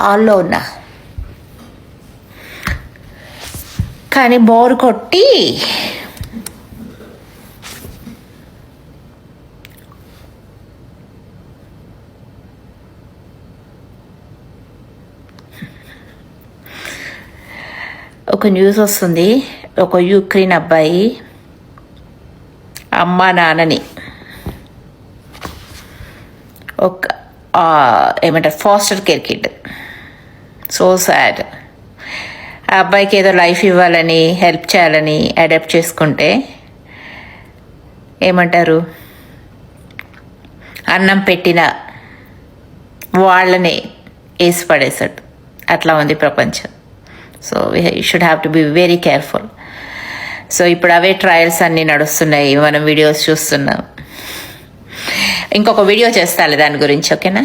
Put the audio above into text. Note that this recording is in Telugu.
కాల్లో ఉన్నా. కానీ బోర్ కొట్టి ఒక న్యూస్ వస్తుంది. ఒక యూక్రెయిన్ అబ్బాయి అమ్మ నాన్నని ఒక ఏమంటారు foster care kid so sad ఆ అబ్బాయికి ఏదో లైఫ్ ఇవ్వాలని హెల్ప్ చేయాలని అడాప్ట్ చేసుకుంటే ఏమంటారు? అన్నం పెట్టిన వాళ్ళని వేసి పడేశాడు. అట్లా ఉంది ప్రపంచం. So you should have to be very careful so ఇప్పుడు అవే ట్రయల్స్ అన్నీ నడుస్తున్నాయి. మనం వీడియోస్ చూస్తున్నాం. ఇంకొక వీడియో చేస్తాను దాని గురించి ఓకేనా